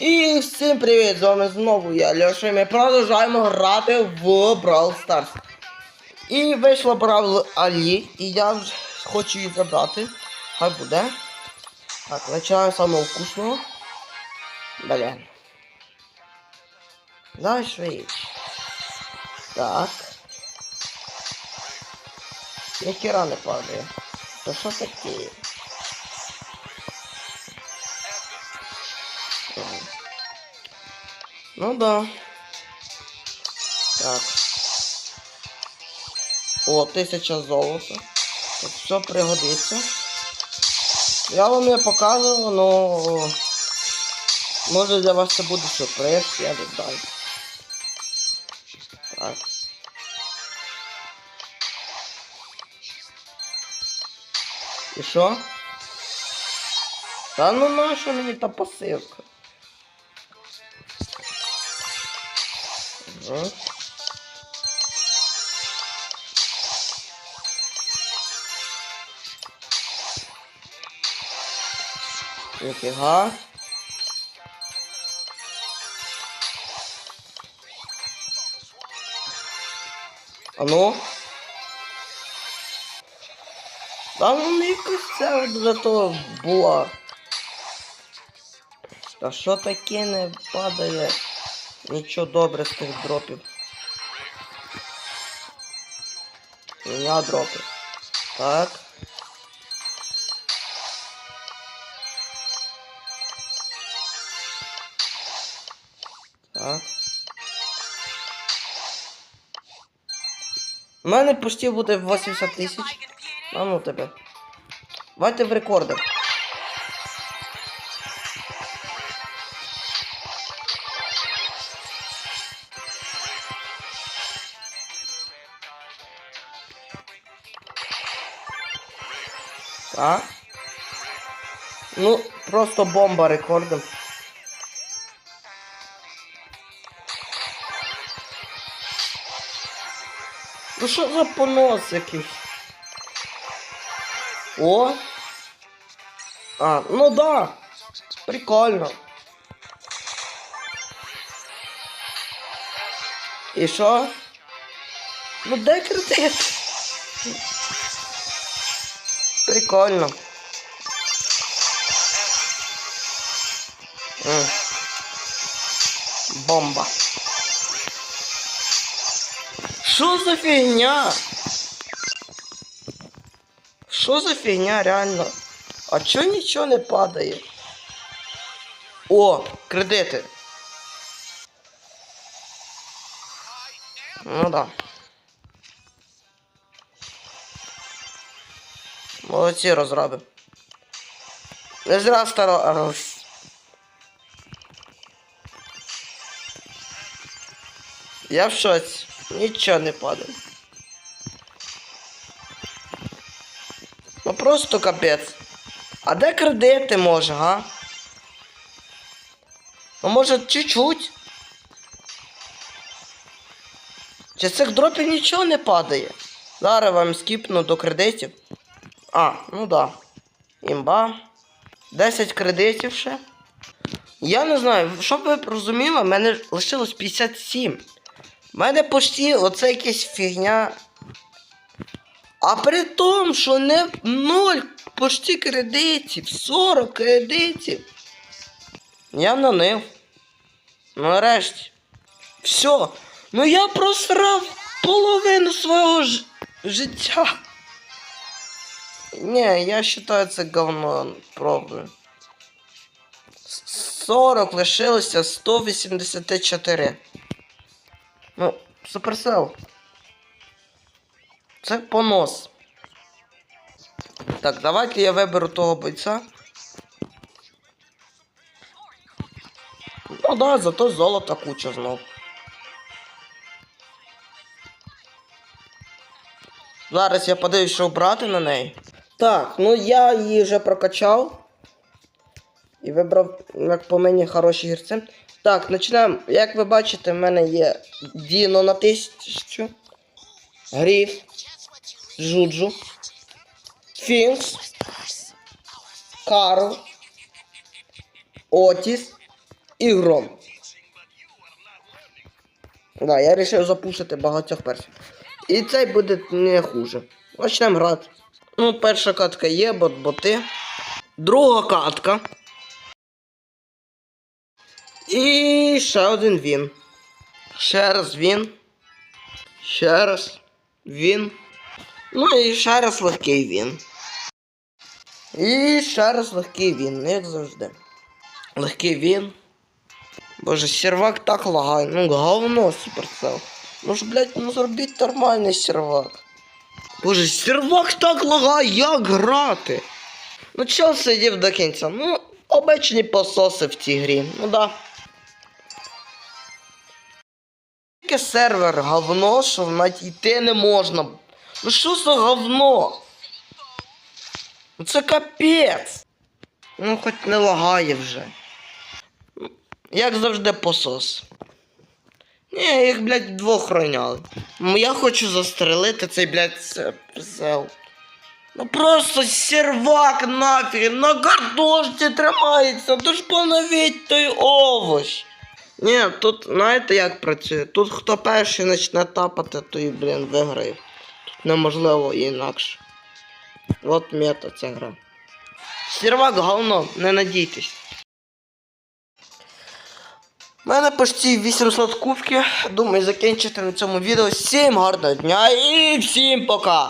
І всім привіт! З вами знову я, Льоша, і ми продовжуємо грати в Brawl Stars. І вийшла Бравл Алі, і я хочу її забрати. Хай буде. Так, починаємо самого вкусного. Блін. Давай швидше. Так. Ніхіра не падає. То що таке? Ну да. Так. О, тисяча золота. Тут все пригодиться. Я вам не показував, но може для вас це буде сюрприз, я не. Так. І що? Та ну наша мені та посилка? Ага. Ніфіга. А ну? Та ну якось це от зато була. Та не падає? Нічого добре з тих дропів. Меня дропи. Так. Так. У мене почти буде 80 тисяч. А ну тебе. Давайте в рекорди. Так. Ну, просто бомба рекордом. Ну що за понос якийсь? О! А, ну да! Прикольно. І що? Ну де кредит? Прикольно. М. Бомба. Що за фігня? Що за фігня, реально? А чого нічого не падає? О, кредити. Ну да. Молодці розроби. Не зря старо. Я в шоці. Нічого не падає. Ну просто капець. А де кредити може, га? Ну може чуть-чуть? Чи цих дропів нічого не падає? Зараз вам скіпну до кредитів. А, ну да. Імба. 10 кредитів ще. Я не знаю, щоб ви розуміли, в мене лишилось 57. У мене почти оце якась фігня. А при тому, що не 0 почти кредитів, 40 кредитів. Я нанив. Нарешті. Все. Ну я просрав половину свого ж... життя. Не, я считаю це говно проблем. 40 лишилося 184. Ну, суперсел. Це понос. Так, давайте я виберу того бойця. Ну да, зато золота куча знов. Зараз я подивлюсь, що брати на неї. Так, ну я її вже прокачав. І вибрав, як по мені, хороші гірці. Так, починаємо. Як ви бачите, в мене є Діно на тисячу. Гріф. Джуджу. Фінкс. Карл. Отіс. і гром. Да, я вирішив запушити багатьох персів. І цей буде не хуже. Почнемо грати. Ну, перша катка є, бот боти. Друга катка. І ще один він. Ще раз він. Ще раз він. Ну і ще раз легкий він. І ще раз легкий він, як завжди. Легкий він. Боже, сервак так лагає. Ну говно суперсел. Ну ж, блядь, ну зробіть нормальний сервак. Боже, сервак так лагає, як грати? Ну чел сидів до кінця. Ну, обичні пососи в цій грі. Ну да. Таке сервер говно, що навіть йти не можна. Ну що за говно? Ну це капець. Ну хоч не лагає вже. Як завжди посос. Ні, їх, блядь, двох роняли. Я хочу застрелити цей, блядь, се- сел. Ну просто сервак нафіг, на картошці тримається, то ж поновіть той овощ. Ні, тут знаєте як працює? Тут хто перший почне тапати, той, блін, виграє. Тут неможливо інакше. От мета ця гра. Сервак говно, не надійтесь. У мене почти 800 кубків. Думаю, закінчити на цьому відео. Всім гарного дня і всім пока!